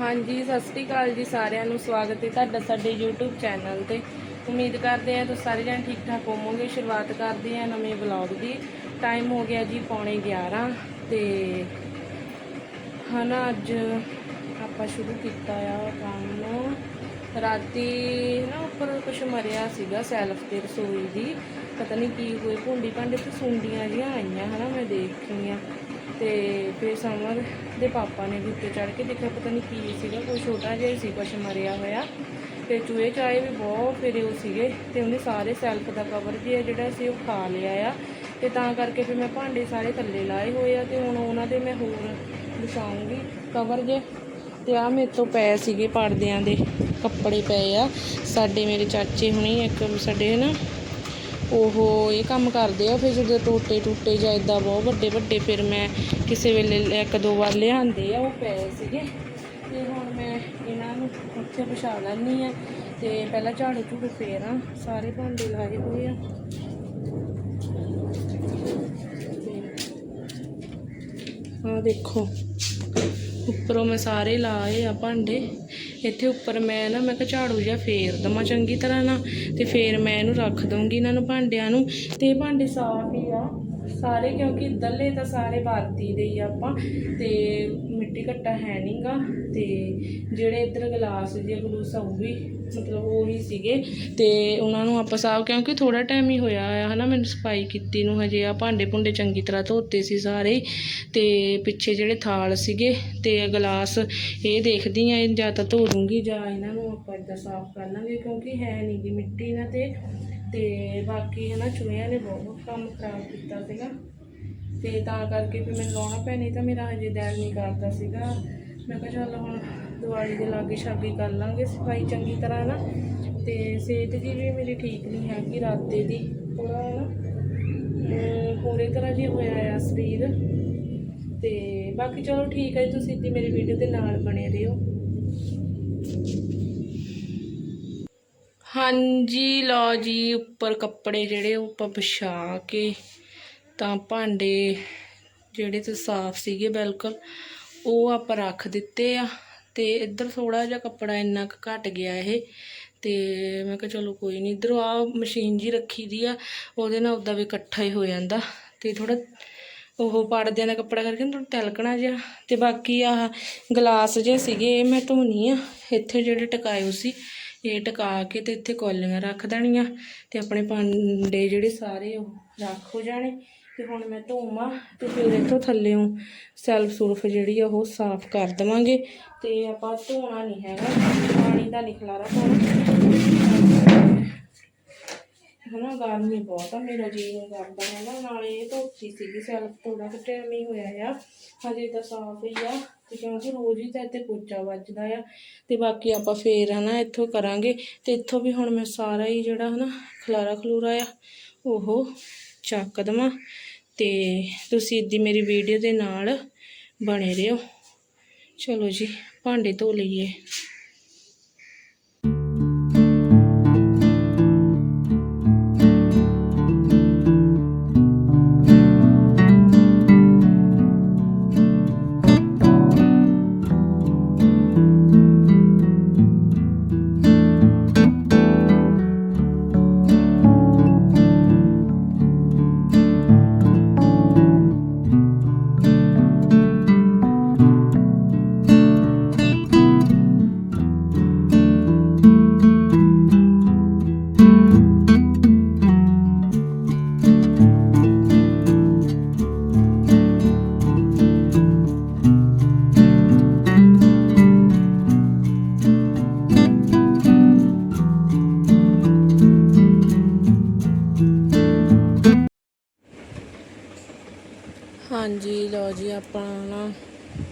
ਹਾਂਜੀ, ਸਤਿ ਸ੍ਰੀ ਅਕਾਲ ਜੀ ਸਾਰਿਆਂ ਨੂੰ, ਸਵਾਗਤ ਹੈ ਤੁਹਾਡਾ ਸਾਡੇ YouTube ਚੈਨਲ ਤੇ। ਉਮੀਦ ਕਰਦੇ ਹਾਂ ਤੁਸੀਂ ਸਾਰੇ ਜਣ ਠੀਕ ਠਾਕ ਹੋਵੋਗੇ। ਸ਼ੁਰੂਆਤ ਕਰਦੇ ਹਾਂ ਨਵੇਂ ਵਲੌਗ ਦੀ। ਟਾਈਮ ਹੋ ਗਿਆ ਜੀ ਪੌਣੇ 11 ਤੇ ਹਨਾ, ਅੱਜ ਆਪਾਂ ਸ਼ੁਰੂ ਕੀਤਾ ਆ ਕੰਮ ਰਾਤੀ ਨਾ ਉੱਪਰ ਕੁਝ ਮਰਿਆ ਸੀਗਾ ਸੈਲਫ ਤੇ ਰਸੋਈ ਦੀ। ਪਤਾ ਨਹੀਂ ਕੀ ਹੋਈ ਭੁੰਡੀ ਭਾਂਡੇ ਤੇ ਸੁੰਡੀਆਂ ਜਿਹੀਆਂ ਆਈਆਂ, ਹਨਾ ਮੈਂ ਦੇਖੀਆਂ ਤੇ ਫਿਰ ਸਮਰ ਦੇ ਪਾਪਾ ਨੇ ਵੀ ਉੱਤੇ ਚੜ ਕੇ ਦੇਖਿਆ, ਪਤਾ ਨਹੀਂ ਕੀ ਸੀਗਾ, ਕੋਈ ਛੋਟਾ ਜਿਹਾ ਹੀ ਸੀ, ਕੁਛ ਮਰਿਆ ਹੋਇਆ। ਤੇ ਚੂਹੇ ਚਾਏ ਵੀ ਬਹੁਤ ਫਿਰ ਉਹ ਸੀਗੇ ਤੇ ਉਹਨੇ ਸਾਰੇ ਸੈਲਫ ਦਾ ਕਵਰ ਜਿਹਾ ਜਿਹੜਾ ਸੀ ਉਹ ਖਾ ਲਿਆ ਆ। ਤੇ ਤਾਂ ਕਰਕੇ ਫਿਰ ਮੈਂ ਭਾਂਡੇ ਸਾਰੇ ਥੱਲੇ ਲਾਏ ਹੋਏ ਆ ਤੇ ਹੁਣ ਉਹਨਾਂ ਦੇ ਮੈਂ ਹੋਰ ਵਿਛਾਉਂਗੀ ਕਵਰ ਜੇ। ਤੇ ਆ ਮੇਰੇ ਤੋਂ ਪਏ ਸੀਗੇ ਪਰਦਿਆਂ ਦੇ ਕੱਪੜੇ ਪਏ ਆ। ਸਾਡੇ ਮੇਰੇ ਚਾਚੇ ਹੁਣੀ ਇੱਕ ਸਾਡੇ ਨਾ ਉਹ ਇਹ ਕੰਮ ਕਰਦੇ ਆ, ਫਿਰ ਜਦੋਂ ਟੋਟੇ ਟੁੱਟੇ ਜਾਂ ਇਦਾਂ ਬਹੁਤ ਵੱਡੇ ਵੱਡੇ, ਫਿਰ ਮੈਂ ਕਿਸੇ ਵੇਲੇ ਇੱਕ ਦੋ ਵਾਰ ਲਿਆਂਦੇ ਆ, ਉਹ ਪਏ ਸੀਗੇ। ਤੇ ਹੁਣ ਮੈਂ ਇਹਨਾਂ ਨੂੰ ਉੱਥੇ ਪਛਾ ਲੈਣੀ ਆ, ਤੇ ਪਹਿਲਾਂ ਝਾੜੂ ਝੂੜੂ ਫੇਰਾਂ ਸਾਰੇ ਭਾਂਡੇ ਲਾਏ ਹੋਏ ਆ। ਆ ਦੇਖੋ, ਉੱਪਰੋਂ ਮੈਂ ਸਾਰੇ ਲਾਏ ਆ ਭਾਂਡੇ। ਇੱਥੇ ਉੱਪਰ ਮੈਂ ਨਾ, ਮੈਂ ਕਿਹਾ ਝਾੜੂ ਜਿਹਾ ਫੇਰ ਦਵਾਂ ਚੰਗੀ ਤਰ੍ਹਾਂ ਨਾ, ਤੇ ਫੇਰ ਮੈਂ ਇਹਨੂੰ ਰੱਖ ਦਊਂਗੀ ਇਹਨਾਂ ਨੂੰ ਭਾਂਡਿਆਂ ਨੂੰ, ਤੇ ਇਹ ਭਾਂਡੇ ਸਾਫ਼ ਹੀ ਆ। ਸਾਰੇ, ਕਿਉਂਕਿ ਇੱਧਰਲੇ ਤਾਂ ਸਾਰੇ ਵਰਤੀ ਦੇ ਹੀ ਆ ਆਪਾਂ, ਤੇ ਮਿੱਟੀ ਘੱਟਾ ਹੈ ਨਹੀਂਗਾ ਤੇ ਜਿਹੜੇ ਇੱਧਰ ਗਲਾਸ ਜੇ ਗਲੂਸ ਆ ਉਹ ਵੀ ਮਤਲਬ ਉਹੀ ਸੀਗੇ, ਤੇ ਉਹਨਾਂ ਨੂੰ ਆਪਾਂ ਸਾਫ਼, ਕਿਉਂਕਿ ਥੋੜਾ ਟਾਈਮ ਹੀ ਹੋਇਆ ਆ, ਹਨਾ, ਮੈਨੂੰ ਸਫ਼ਾਈ ਕੀਤੀ ਨੂੰ ਹਜੇ ਆ, ਭਾਂਡੇ ਭੁੰਡੇ ਚੰਗੀ ਤਰ੍ਹਾਂ ਧੋਤੇ ਸੀ ਸਾਰੇ ਹੀ। ਤੇ ਪਿੱਛੇ ਜਿਹੜੇ ਥਾਲ ਸੀਗੇ, ਤੇ ਗਲਾਸ ਇਹ ਦੇਖਦੀ ਆ ਜਾਂ ਤਾਂ ਧੋ ਦੂੰਗੀ, ਜਾਂ ਇਹਨਾਂ ਨੂੰ ਆਪਾਂ ਇਦਾਂ ਸਾਫ਼ ਕਰ ਲਾਂਗੇ, ਕਿਉਂਕਿ ਹੈ ਨਹੀਂ ਗੀ ਮਿੱਟੀ ਨਾ ਤੇ ਤੇ ਬਾਕੀ ਹੈ ਨਾ ਚੂਹਿਆਂ ਨੇ ਬਹੁਤ ਕੰਮ ਖਰਾਬ ਕੀਤਾ ਸੀਗਾ। ਤੇ ਤਾਂ ਕਰਕੇ ਫਿਰ ਮੈਨੂੰ ਲਾਉਣਾ ਪਿਆ ਨਹੀਂ ਤਾਂ ਮੇਰਾ ਹਜੇ ਦਿਲ ਨਹੀਂ ਕਰਦਾ ਸੀਗਾ। ਮੈਂ ਕਿਹਾ ਚੱਲ ਹੁਣ ਦੀਵਾਲੀ ਦੇ ਲਾਗੇ ਛਾਗੇ ਕਰ ਲਾਂਗੇ ਸਫ਼ਾਈ ਚੰਗੀ ਤਰ੍ਹਾਂ ਨਾ। ਤੇ ਸਿਹਤ ਜੀ ਵੀ ਮੇਰੀ ਠੀਕ ਨਹੀਂ ਹੈਗੀ ਰਾਤੇ ਦੀ ਥੋੜਾ ਨਾ ਅਮ, ਤਰ੍ਹਾਂ ਜੀ ਹੋਇਆ ਆ ਸਰੀਰ। ਤੇ ਬਾਕੀ ਚਲੋ ਠੀਕ ਹੈ ਜੀ, ਤੁਸੀਂ ਦੀ ਮੇਰੀ ਵੀਡੀਓ ਦੇ ਨਾਲ ਬਣੇ ਰਹੋ। ਹਾਂਜੀ, ਲਓ ਜੀ, ਉੱਪਰ ਕੱਪੜੇ ਜਿਹੜੇ ਉਹ ਆਪਾਂ ਵਿਛਾ ਕੇ ਤਾਂ ਭਾਂਡੇ ਜਿਹੜੇ ਤੇ ਸਾਫ਼ ਸੀਗੇ ਬਿਲਕੁਲ, ਉਹ ਆਪਾਂ ਰੱਖ ਦਿੱਤੇ ਆ ਤੇ ਇੱਧਰ ਥੋੜਾ ਜਿਹਾ ਕੱਪੜਾ ਇੰਨਾ ਕੁ ਘਟ ਗਿਆ ਇਹ ਤੇ ਮੈਂ ਕਿਹਾ ਚਲੋ ਕੋਈ ਨਹੀਂ, ਇੱਧਰੋਂ ਆ ਮਸ਼ੀਨ ਜੀ ਰੱਖੀ ਦੀ ਆ, ਉਹਦੇ ਨਾਲ ਉਦਾਂ ਵੀ ਇਕੱਠਾ ਹੀ ਹੋ ਜਾਂਦਾ ਤੇ ਥੋੜਾ ਉਹ ਪੜਦਿਆਂ ਦਾ ਕੱਪੜਾ ਕਰਕੇ ਥੋੜਾ ਤਿਲਕਣਾ ਜਿਹਾ ਤੇ ਬਾਕੀ ਆਹ ਗਲਾਸ ਜੇ ਸੀਗੇ, ਇਹ ਮੈਂ ਧੋਣੀ ਆ, ਇੱਥੇ ਜਿਹੜੇ ਟਕਾਏ ਸੀ ਇਹ ਟਕਾ ਕੇ ਤੇ ਇੱਥੇ ਕੌਲੀਆਂ ਰੱਖ ਦੇਣੀਆਂ ਤੇ ਆਪਣੇ ਭਾਂਡੇ ਜਿਹੜੇ ਸਾਰੇ ਉਹ ਰੱਖ ਹੋ ਜਾਣੇ। ਤੇ ਹੁਣ ਮੈਂ ਧੋਵਾਂ ਤੇ ਫਿਰ ਇੱਥੋਂ ਥੱਲੇੋਂ ਸੈਲਫ ਸੁਲਫ ਜਿਹੜੀ ਆ ਉਹ ਸਾਫ਼ ਕਰ ਦੇਵਾਂਗੇ। ਤੇ ਆਪਾਂ ਧੋਣਾ ਨਹੀਂ ਹੈਗਾ, ਪਾਣੀ ਦਾ ਨਹੀਂ ਖਲਾਰਾ ਪਾਉਣਾ। ਹਨਾ, ਗਰਮੀ ਬਹੁਤ ਆ, ਮੇਰਾ ਜੀ ਨਹੀਂ ਕਰਦਾ ਹੈਗਾ। ਨਾਲੇ ਇਹ ਧੋਤੀ ਸੀਗੀ ਸੈਲਫ ਥੋੜਾ ਕੁ ਟਾਈਮ ਹੀ ਹੋਇਆ ਆ। ਹਜੇ ਤਾਂ ਸਾਫ਼ ਹੀ ਆ। ਤੇ ਕਿਉਂਕਿ ਰੋਜ਼ ਹੀ ਤਾਂ ਇੱਥੇ ਪੋਚਾ ਵੱਜਦਾ ਆ ਤੇ ਬਾਕੀ ਆਪਾਂ ਫੇਰ ਹਨਾ ਇੱਥੋਂ ਕਰਾਂਗੇ ਤੇ ਇੱਥੋਂ ਵੀ ਹੁਣ ਮੈਂ ਸਾਰਾ ਹੀ ਜਿਹੜਾ ਹਨਾ ਖਲਾਰਾ ਖਲੂਰਾ ਆ, ਉਹ ਚੱਕ ਦੇਵਾਂ ਤੇ ਤੁਸੀਂ ਇੱਦੀ ਮੇਰੀ ਵੀਡੀਓ ਦੇ ਨਾਲ ਬਣੇ ਰਹੋ। ਚਲੋ ਜੀ, ਭਾਂਡੇ ਧੋ ਲਈਏ।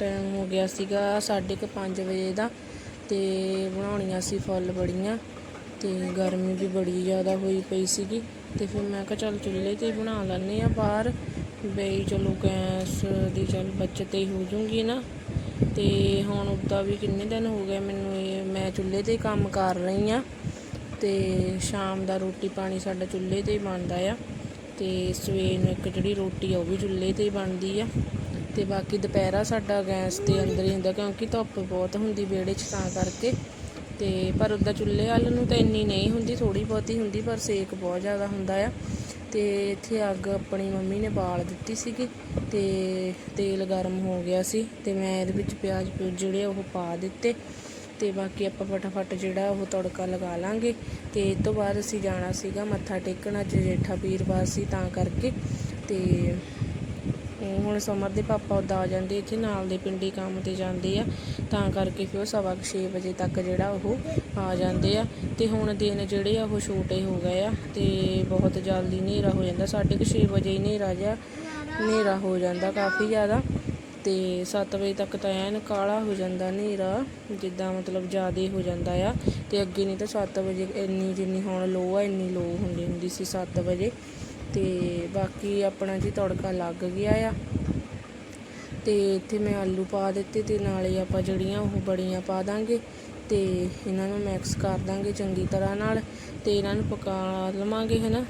ਟਾਈਮ ਹੋ ਗਿਆ ਸੀਗਾ 5:30 ਵਜੇ ਦਾ ਤੇ ਬਣਾਉਣੀਆਂ ਸੀ ਫੁੱਲ ਬੜੀਆਂ ਤੇ ਗਰਮੀ ਵੀ ਬੜੀ ਜ਼ਿਆਦਾ ਹੋਈ ਪਈ ਸੀਗੀ ਤੇ ਫਿਰ ਮੈਂ ਕਿਹਾ ਚੱਲ ਚੁੱਲ੍ਹੇ ਤੇ ਹੀ ਬਣਾ ਲੈਂਦੇ ਆ ਬਾਹਰ ਬਈ ਚਲੋ ਗੈਸ ਦੀ ਚੱਲ ਬਚਤ ਹੀ ਹੋ ਜੂਗੀ ਨਾ ਤੇ ਹੁਣ ਉੱਦਾਂ ਵੀ ਕਿੰਨੇ ਦਿਨ ਹੋ ਗਏ ਮੈਨੂੰ ਇਹ ਮੈਂ ਚੁੱਲ੍ਹੇ ਤੇ ਕੰਮ ਕਰ ਰਹੀ ਆ ਤੇ ਸ਼ਾਮ ਦਾ ਰੋਟੀ ਪਾਣੀ ਸਾਡਾ ਚੁੱਲ੍ਹੇ ਤੇ ਹੀ ਬਣਦਾ ਆ ਤੇ ਸਵੇਰ ਨੂੰ ਇੱਕ ਜਿਹੜੀ ਰੋਟੀ ਆ ਉਹ ਵੀ ਚੁੱਲ੍ਹੇ ਤੇ ਹੀ ਬਣਦੀ ਆ। ਤੇ ਬਾਕੀ ਦੁਪਹਿਰਾ ਸਾਡਾ ਗੈਸ ਤੇ ਅੰਦਰ ਹੀ ਹੁੰਦਾ, ਕਿਉਂਕਿ ਧੁੱਪ ਬਹੁਤ ਹੁੰਦੀ ਵਿਹੜੇ 'ਚ ਤਾਂ ਕਰਕੇ। ਤੇ ਪਰ ਉਹਦਾ ਚੁੱਲ੍ਹੇ ਵੱਲ ਨੂੰ ਤਾਂ ਇੰਨੀ ਨਹੀਂ ਹੁੰਦੀ ਥੋੜੀ ਬਹੁਤੀ ਹੁੰਦੀ, ਪਰ ਸੇਕ ਬਹੁਤ ਜ਼ਿਆਦਾ ਹੁੰਦਾ ਆ। ਤੇ ਇੱਥੇ ਅੱਗ ਆਪਣੀ ਮੰਮੀ ਨੇ ਬਾਲ ਦਿੱਤੀ ਸੀਗੀ ਤੇ ਤੇਲ ਗਰਮ ਹੋ ਗਿਆ ਸੀ ਤੇ ਮੈਂ ਇਹਦੇ ਵਿੱਚ ਪਿਆਜ਼ ਪਿਉਜ ਜਿਹੜੇ ਉਹ ਪਾ ਦਿੱਤੇ। ਤੇ ਬਾਕੀ ਆਪਾਂ ਫਟਾਫਟ ਜਿਹੜਾ ਉਹ ਤੜਕਾ ਲਗਾ ਲਾਂਗੇ। ਤੇ ਇਸ ਤੋਂ ਬਾਅਦ ਅਸੀਂ ਜਾਣਾ ਸੀਗਾ ਮੱਥਾ ਟੇਕਣ, ਅੱਜ ਜੇਠਾ ਵੀਰਵਾਰ ਸੀ ਤਾਂ ਕਰਕੇ। ਤੇ ਹੁਣ ਸਮਰ ਦੇ ਪਾਪਾ ਉਦਾਂ ਆ ਜਾਂਦੇ ਇੱਥੇ ਨਾਲ ਦੇ ਪਿੰਡੀ ਕੰਮ ਤੇ ਜਾਂਦੇ ਆ। ਤਾਂ ਕਰਕੇ ਫਿਰ ਉਹ ਸਵਾ ਕੁ ਛੇ ਵਜੇ ਤੱਕ ਜਿਹੜਾ ਉਹ ਆ ਜਾਂਦੇ ਆ। ਤੇ ਹੁਣ ਦਿਨ ਜਿਹੜੇ ਆ ਉਹ ਛੋਟੇ ਹੋ ਗਏ ਆ ਤੇ ਬਹੁਤ ਜਲਦੀ ਹਨੇਰਾ ਹੋ ਜਾਂਦਾ। ਸਾਢੇ ਕੁ ਛੇ ਵਜੇ ਹਨੇਰਾ ਜਿਹਾ ਹਨੇਰਾ ਹੋ ਜਾਂਦਾ ਕਾਫੀ ਜ਼ਿਆਦਾ। ਤੇ 7 ਵਜੇ ਤੱਕ ਤਾਂ ਐਨ ਕਾਲਾ ਹੋ ਜਾਂਦਾ ਹਨੇਰਾ, ਜਿੱਦਾਂ ਮਤਲਬ ਜ਼ਿਆਦਾ ਹੋ ਜਾਂਦਾ ਆ। ਤੇ ਅੱਗੇ ਨਹੀਂ ਤਾਂ 7 ਵਜੇ ਇੰਨੀ ਜਿੰਨੀ ਹੁਣ ਲੋ ਆ, ਇੰਨੀ ਲੋ ਹੁੰਦੀ ਹੁੰਦੀ ਸੀ 7 ਵਜੇ। ਤੇ ਬਾਕੀ ਆਪਣਾ ਜੀ ਤੜਕਾ ਲੱਗ ਗਿਆ ਆ। ਤੇ ਇੱਥੇ ਮੈਂ ਆਲੂ ਪਾ ਦਿੱਤੇ ਤੇ ਨਾਲੇ ਆਪਾਂ ਜਿਹੜੀਆਂ ਉਹ ਬੜੀਆਂ ਪਾ ਦਾਂਗੇ ਤੇ ਇਹਨਾਂ ਨੂੰ ਮਿਕਸ ਕਰ ਦਾਂਗੇ ਚੰਗੀ ਤਰ੍ਹਾਂ ਨਾਲ ਤੇ ਇਹਨਾਂ ਨੂੰ ਪਕਾ ਲਵਾਂਗੇ, ਹਨਾ?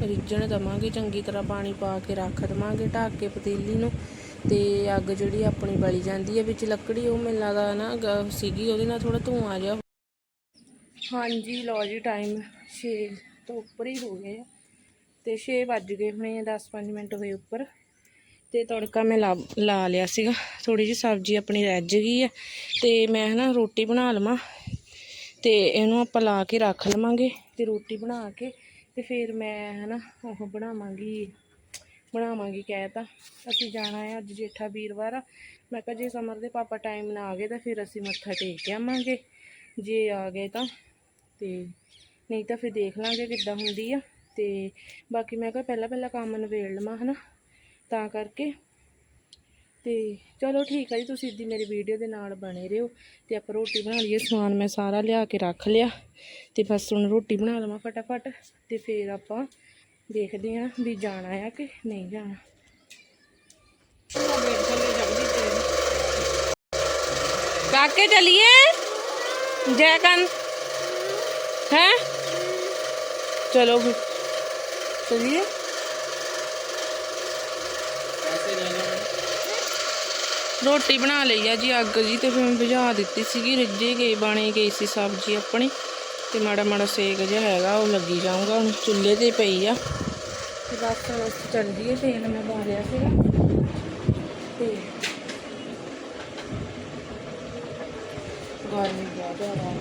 ਰਿੱਝਣ ਦਵਾਂਗੇ, ਚੰਗੀ ਤਰ੍ਹਾਂ ਪਾਣੀ ਪਾ ਕੇ ਰੱਖ ਦਵਾਂਗੇ, ਢੱਕ ਕੇ ਪਤੀਲੀ ਨੂੰ। ਤੇ ਅੱਗ ਜਿਹੜੀ ਆਪਣੀ ਬਲੀ ਜਾਂਦੀ ਹੈ ਵਿੱਚ ਲੱਕੜੀ, ਉਹ ਮੈਨੂੰ ਲੱਗਦਾ ਨਾ ਸੀਗੀ, ਉਹਦੇ ਨਾਲ ਥੋੜਾ ਧੂਆਂ ਜਿਹਾ ਹਾਂਜੀ, ਲਓ ਜੀ ਟਾਈਮ 6 ਤੋਂ ਉੱਪਰ ਹੀ ਹੋ ਗਏ ਆ। ਤੇ 6 ਵੱਜ ਗਏ ਹੁਣੇ 10-5 ਮਿੰਟ ਹੋਏ ਉੱਪਰ। ਤੇ ਤੜਕਾ ਮੈਂ ਲਾ ਲਾ ਲਿਆ ਸੀਗਾ। ਥੋੜੀ ਜਿਹੀ ਸਬਜ਼ੀ ਆਪਣੀ ਰੱਜ ਗਈ ਆ। ਤੇ ਮੈਂ ਹਨਾ ਰੋਟੀ ਬਣਾ ਲਵਾਂ। ਤੇ ਇਹਨੂੰ ਆਪਾਂ ਲਾ ਕੇ ਰੱਖ ਲਵਾਂਗੇ ਤੇ ਰੋਟੀ ਬਣਾ ਕੇ ਤੇ ਫਿਰ ਮੈਂ ਹਨਾ ਉਹ ਬਣਾਵਾਂਗੀ ਬਣਾਵਾਂਗੀ ਕਹਿ ਤਾਂ। ਅਸੀਂ ਜਾਣਾ ਹੈ ਅੱਜ ਜੇਠਾ ਵੀਰਵਾਰ ਆ। ਮੈਂ ਕਿਹਾ ਜੇ ਸਮਰ ਦੇ ਪਾਪਾ ਟਾਈਮ ਨਾ ਆ ਗਏ ਤਾਂ ਫਿਰ ਅਸੀਂ ਮੱਥਾ ਟੇਕ ਕੇ ਆਵਾਂਗੇ। ਜੇ ਆ ਗਏ ਤਾਂ ਤੇ ਨਹੀਂ ਤਾਂ ਫਿਰ ਦੇਖ ਲਾਂਗੇ ਕਿੱਦਾਂ ਹੁੰਦੀ ਆ। ਤੇ ਬਾਕੀ ਮੈਂ ਕਿਹਾ ਪਹਿਲਾਂ ਪਹਿਲਾਂ ਕੰਮ ਨਵੇੜ ਲਵਾਂ, ਹਨਾ? ਤਾਂ ਕਰਕੇ। ਤੇ ਚਲੋ ਠੀਕ ਆ ਜੀ, ਤੁਸੀਂ ਇੱਦੀ ਮੇਰੀ ਵੀਡੀਓ ਦੇ ਨਾਲ ਬਣੇ ਰਹੋ ਤੇ ਆਪਾਂ ਰੋਟੀ ਬਣਾ ਲਈਏ, ਸਮਾਨ ਮੈਂ ਸਾਰਾ ਲਿਆ ਕੇ ਰੱਖ ਲਿਆ। ਤੇ ਬਸ ਹੁਣ ਰੋਟੀ ਬਣਾ ਲਵਾਂ ਫਟਾਫਟ ਤੇ ਫਿਰ ਆਪਾਂ ਦੇਖਦੇ ਆਂ ਵੀ ਜਾਣਾ ਆ ਕਿ ਨਹੀਂ ਜਾਣਾ। ਕਾਕੇ ਚਲਿਏ। ਜੈ ਹੈ? ਚਲੋ ਫਿਰ ਚਲਿए ਰੋਟੀ ਬਣਾ ਲਈ ਆ ਜੀ ਅੱਗ ਜੀ ਤੇ ਫਿਰ ਮੈਂ ਬੁਝਾ ਦਿੱਤੀ ਸੀਗੀ ਰਿੱਝੀ ਗਈ ਬਣੀ ਗਈ ਸੀ ਸਬਜ਼ੀ ਆਪਣੀ ਤੇ ਮਾੜਾ ਮਾੜਾ ਸੇਕ ਜਿਹਾ ਹੈਗਾ ਉਹ ਲੱਗੀ ਜਾਊਗਾ ਹੁਣ ਚੁੱਲ੍ਹੇ ਤੇ ਪਈ ਆ ਤੇ ਬਸ ਚੱਲ ਜੀਏ ਤੇਲ ਮੈਂ ਪਾ ਲਿਆ ਸੀਗਾ ਤੇ ਗਰਮੀ ਬਹੁਤ ਜ਼ਿਆਦਾ ਹੈ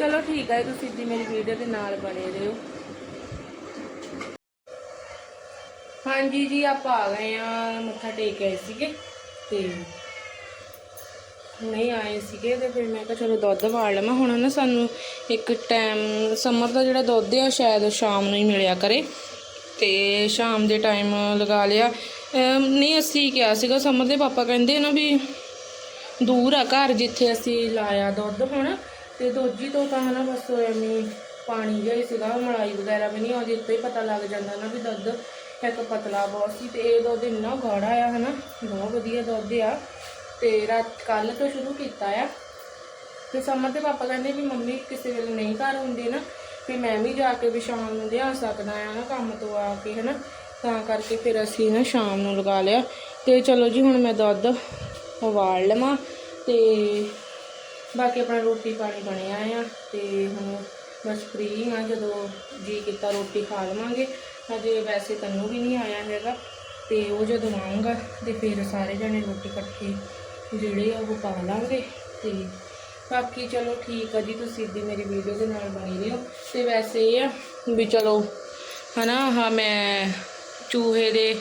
ਚਲੋ ਠੀਕ ਹੈ ਤੁਸੀਂ ਦੀ ਮੇਰੀ ਵੀਡੀਓ ਦੇ ਨਾਲ ਬਣੇ ਰਹੋ। ਹਾਂਜੀ ਜੀ, ਆਪਾਂ ਆ ਗਏ ਆ, ਮੱਥਾ ਟੇਕ ਕੇ ਆਏ ਸੀਗੇ ਤੇ ਨਹੀਂ ਆਏ ਸੀਗੇ ਤੇ ਫਿਰ ਮੈਂ ਕਿਹਾ ਚਲੋ ਦੁੱਧ ਵਾੜ ਲਵਾਂ। ਹੁਣ ਨਾ ਸਾਨੂੰ ਇੱਕ ਟਾਈਮ ਸਮਰ ਦਾ ਜਿਹੜਾ ਦੁੱਧ ਆ, ਸ਼ਾਇਦ ਸ਼ਾਮ ਨੂੰ ਹੀ ਮਿਲਿਆ ਕਰੇ। ਤੇ ਸ਼ਾਮ ਦੇ ਟਾਈਮ ਲਗਾ ਲਿਆ। ਨਹੀਂ, ਅਸੀਂ ਕਿਹਾ ਸੀਗਾ ਸਮਰ ਦੇ ਪਾਪਾ ਕਹਿੰਦੇ ਨਾ ਵੀ ਦੂਰ ਆ ਘਰ ਜਿੱਥੇ ਅਸੀਂ ਲਾਇਆ ਦੁੱਧ ਹੁਣ। ਤੇ ਦੋਜੀ ਤੋਂ ਤਾਂ ਹਨਾ ਬਸ ਐਵੇਂ ਪਾਣੀ ਜਿਹਾ ਹੀ ਸੀਗਾ, ਮਲਾਈ ਵਗੈਰਾ ਵੀ ਨਹੀਂ ਆਉਂਦੀ, ਉੱਤੇ ਹੀ ਪਤਾ ਲੱਗ ਜਾਂਦਾ ਨਾ ਵੀ ਦੁੱਧ ਇੱਕ ਪਤਲਾ ਬਹੁਤ ਸੀ ਤੇ ਇਹ ਦੁੱਧ ਇੰਨਾ ਗਾੜਾ ਆ ਹਨਾ, ਬਹੁਤ ਵਧੀਆ ਦੁੱਧ ਆ ਤੇ ਰਾਤ ਕੱਲ ਤੋਂ ਸ਼ੁਰੂ ਕੀਤਾ ਆ। ਤੇ ਸਮਰ ਦੇ ਪਾਪਾ ਕਹਿੰਦੇ ਵੀ ਮੰਮੀ ਕਿਸੇ ਵੇਲੇ ਨਹੀਂ ਘਰ ਹੁੰਦੇ ਨਾ ਵੀ ਮੈਂ ਵੀ ਜਾ ਕੇ ਵੀ ਸ਼ਾਮ ਨੂੰ ਲਿਆ ਸਕਦਾ ਆ ਨਾ ਕੰਮ ਤੋਂ ਆ ਕੇ ਹਨਾ, ਤਾਂ ਕਰਕੇ ਫਿਰ ਅਸੀਂ ਨਾ ਸ਼ਾਮ ਨੂੰ ਲਗਾ ਲਿਆ। ਤੇ ਚਲੋ ਜੀ ਹੁਣ ਮੈਂ ਦੁੱਧ ਉਬਾਲ ਲਵਾਂ ਤੇ ਬਾਕੀ ਆਪਣਾ ਰੋਟੀ ਪਾਣੀ ਬਣਿਆ ਆ ਤੇ ਹੁਣ ਬਸ ਫ੍ਰੀ ਆ, ਜਦੋਂ ਜੀ ਕੀਤਾ ਰੋਟੀ ਖਾ ਲਵਾਂਗੇ। ਹਜੇ ਵੈਸੇ ਤੈਨੂੰ ਵੀ ਨਹੀਂ ਆਇਆ ਹੈਗਾ, ਤੇ ਉਹ ਜਦੋਂ ਆਊਗਾ ਤੇ ਫਿਰ ਸਾਰੇ ਜਣੇ ਰੋਟੀ ਇਕੱਠੇ ਜਿਹੜੇ ਆ ਉਹ ਪਾ ਲਾਂਗੇ। ਤੇ ਬਾਕੀ ਚਲੋ ਠੀਕ ਆ ਜੀ, ਤੁਸੀਂ ਦੀ ਮੇਰੀ ਵੀਡੀਓ ਦੇ ਨਾਲ ਬਣੀ ਰਹੋ। ਤੇ ਵੈਸੇ ਇਹ ਆ ਵੀ ਚਲੋ, ਹਨਾ, ਆਹ ਮੈਂ ਚੂਹੇ ਦੇ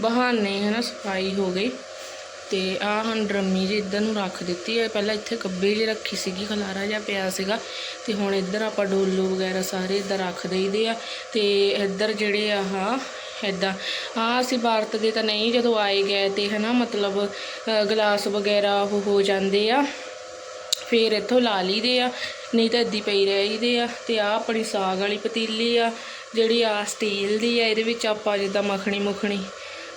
ਬਹਾਨੇ, ਹਨਾ, ਸਫ਼ਾਈ ਹੋ ਗਈ। ਤੇ ਆਹ ਹੁਣ ਡਰਮੀ ਜੀ ਇੱਧਰ ਨੂੰ ਰੱਖ ਦਿੱਤੀ ਹੈ। ਪਹਿਲਾਂ ਇੱਥੇ ਕੱਬੇ ਜਿਹੇ ਰੱਖੀ ਸੀਗੀ, ਖਲਾਰਾ ਜਿਹਾ ਪਿਆ ਸੀਗਾ ਤੇ ਹੁਣ ਇੱਧਰ ਆਪਾਂ ਡੋਲੂ ਵਗੈਰਾ ਸਾਰੇ ਇੱਧਰ ਰੱਖ ਦੇਈਦੇ ਆ ਤੇ ਇੱਧਰ ਜਿਹੜੇ ਆਹ ਇਦਾਂ ਆ ਅਸੀਂ ਭਾਰਤ ਦੇ ਤਾਂ ਨਹੀਂ ਜਦੋਂ ਆਏ ਗਏ ਤੇ ਹਨਾ, ਮਤਲਬ ਗਲਾਸ ਵਗੈਰਾ ਉਹ ਹੋ ਜਾਂਦੇ ਆ। ਫੇਰ ਇੱਥੋਂ ਲਾ ਲਈਦੇ ਆ, ਨਹੀਂ ਤਾਂ ਇੱਦੀ ਪਈ ਰਹੀਦੇ ਆ ਤੇ ਆ ਆਪਣੀ ਸਾਗ ਵਾਲੀ ਪਤੀਲੀ ਆ, ਜਿਹੜੀ ਆ ਸਟੀਲ ਦੀ ਆ, ਇਹਦੇ ਵਿੱਚ ਆਪਾਂ ਜਿੱਦਾਂ ਮੱਖਣੀ ਮੁਖਣੀ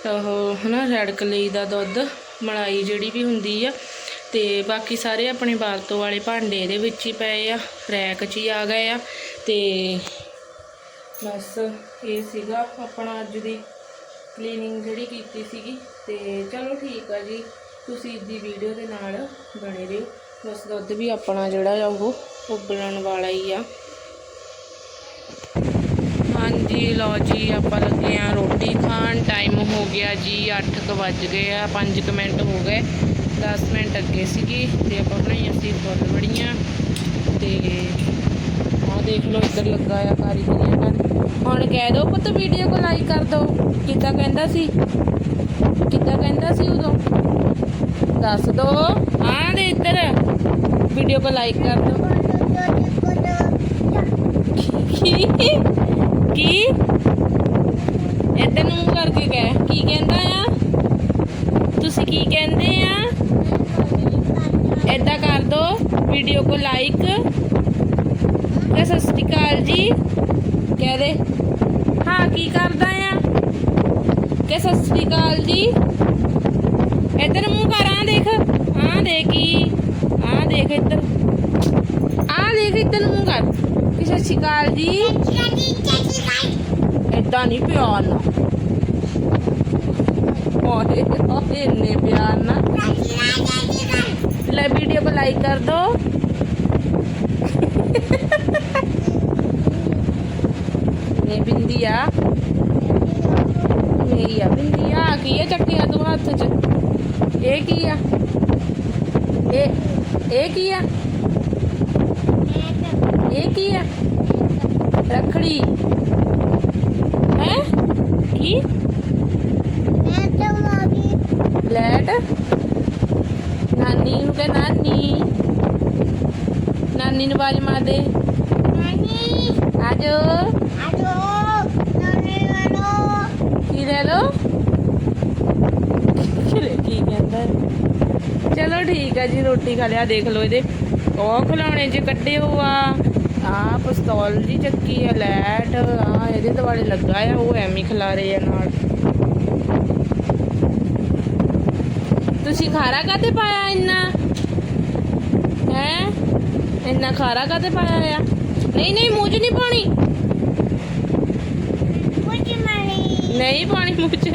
ਉਹ ਹਨਾ, ਰੜਕ ਲਈਦਾ ਦੁੱਧ। ਮਲਾਈ ਜਿਹੜੀ ਵੀ ਹੁੰਦੀ ਆ, ਤੇ ਬਾਕੀ ਸਾਰੇ ਆਪਣੇ ਬਾਲਤੋ ਵਾਲੇ ਭਾਂਡੇ ਇਹਦੇ ਵਿੱਚ ਹੀ ਪਏ ਆ, ਰੈਕ 'ਚ ਹੀ ਆ ਗਏ ਆ, ਤੇ ਬਸ ਇਹ ਸੀਗਾ ਆਪਣਾ ਅੱਜ ਦੀ ਕਲੀਨਿੰਗ ਜਿਹੜੀ ਕੀਤੀ ਸੀਗੀ, ਤੇ ਚਲੋ ਠੀਕ ਆ ਜੀ, ਤੁਸੀਂ ਦੀ ਵੀਡੀਓ ਦੇ ਨਾਲ ਬਣੇ ਰਹੋ, ਬਸ ਦੁੱਧ ਵੀ ਆਪਣਾ ਜਿਹੜਾ ਆ ਉਹ ਉਬਲਣ ਵਾਲਾ ਹੀ ਆ। ਹਾਂਜੀ ਲਓ ਜੀ ਆਪਾਂ ਲੱਗੇ ਆ ਰੋਟੀ ਖਾਣ। ਟਾਈਮ ਹੋ ਗਿਆ ਜੀ 8:00 ਵੱਜ ਗਏ ਆ 5 ਮਿੰਟ ਹੋ ਗਏ। 10 ਮਿੰਟ ਅੱਗੇ ਸੀਗੀ ਤੇ ਆਪਾਂ ਬਣਾਈਆਂ ਸੀ ਫੁੱਲ ਬੜੀਆਂ ਤੇ ਆਹ ਦੇਖ ਲਓ ਇੱਧਰ ਲੱਗਾ ਆ ਕਾਰੀਗਰੀਆਂ ਕਰ ਹੁਣ ਕਹਿ ਦੋ ਪੁੱਤ ਵੀਡੀਓ ਕੋ ਲਾਈਕ ਕਰ ਦੋ। ਕਿੱਦਾਂ ਕਹਿੰਦਾ ਸੀ? ਕਿੱਦਾਂ ਕਹਿੰਦਾ ਸੀ ਉਦੋਂ? ਦੱਸ ਦੋ। ਹਾਂ ਦੇ ਇੱਧਰ। ਵੀਡੀਓ ਕੋ ਲਾਈਕ ਕਰ ਦੋ। ਕੀ? ਕੀ? ਇੱਧਰ ਨੂੰ ਮੂੰਹ ਕਰਕੇ ਕਹਿ। ਕੀ ਕਹਿੰਦਾ ਆ? ਤੁਸੀਂ ਕੀ ਕਹਿੰਦੇ ਆ? ਏਦਾਂ ਕਰ ਦੋ ਵੀਡੀਓ ਕੋ ਲਾਈਕ ਤੇ ਸਤਿ ਸ਼੍ਰੀ ਅਕਾਲ ਜੀ। ਕਹਿ ਦੇ। ਹਾਂ, ਕੀ ਕਰਦਾ ਆ? ਕਿ ਸਤਿ ਸ਼੍ਰੀ ਅਕਾਲ ਜੀ। ਇੱਧਰ ਮੂੰਹ ਕਰ ਆ ਦੇਖ। ਆ ਦੇਖੀ ਆ ਦੇਖ ਇੱਧਰ। ਆ ਦੇਖ ਇੱਧਰ ਮੂੰਹ ਕਰ। ਕਿ ਸਤਿ ਸ਼੍ਰੀ ਅਕਾਲ ਜੀ। ਏਦਾਂ ਨਹੀਂ ਪਿਆਰ ਨਾ ਓਏ ਓਏ, ਇੰਨੇ ਪਿਆਰ ਨਾਲ। ਲੈ ਵੀਡੀਓ को ਲਾਈਕ ਕਰ ਦੋ। ਨੇ ਬਿੰਦੀਆ ਇਹ ਆ ਬਿੰਦੀਆ ਕੀ ਹੈ ਚੱਕਿਆ ਤੂੰ ਹੱਥ 'ਚ? ਇਹ ਕੀ ਆ? ਇਹ ਇਹ ਕੀ ਆ? ਇਹ ਕੀ ਆ? ਰੱਖੜੀ। ਹੈ? ਕੀ? ਲੈਟ ਨਾਨੀ ਨੂੰ ਕਹ, ਨਾਨੀ। ਨਾਨੀ ਨੂੰ ਬਾਜ ਮਾਰ ਦੇ। ਆਜੋ। ਕੀ ਲੈ ਲੋ ਕਿਲੇ ਕੀ ਕਹਿੰਦਾ ਚਲੋ ਠੀਕ ਆ ਜੀ, ਰੋਟੀ ਖਾ ਲਿਆ ਦੇਖ ਲਓ ਇਹਦੇ। ਉਹ ਖਿਲਾਉਣੇ ਜੇ ਕੱਢੇ ਹੋ ਆ ਪਿਸਤੌਲ ਜੀ ਚੱਕੀ ਆ ਲੈਟ ਆ ਇਹਦੇ ਦੁਆਲੇ ਲੱਗਾ ਆ ਉਹ ਐਵੇਂ ਹੀ ਖਿਲਾਰੇ ਆ ਨਾਲ। ਤੁਸੀਂ ਖਾਰਾ ਕਾਤੇ ਪਾਇਆ ਇੰਨਾ? ਹੈ? ਇੰਨਾ ਖਾਰਾ ਕਾਤੇ ਪਾਇਆ ਆ? ਨਹੀਂ ਨਹੀਂ ਮੂੰਹ 'ਚ ਨਹੀਂ ਪਾਣੀ ਨਹੀਂ ਪਾਣੀ ਮੂੰਹ 'ਚ।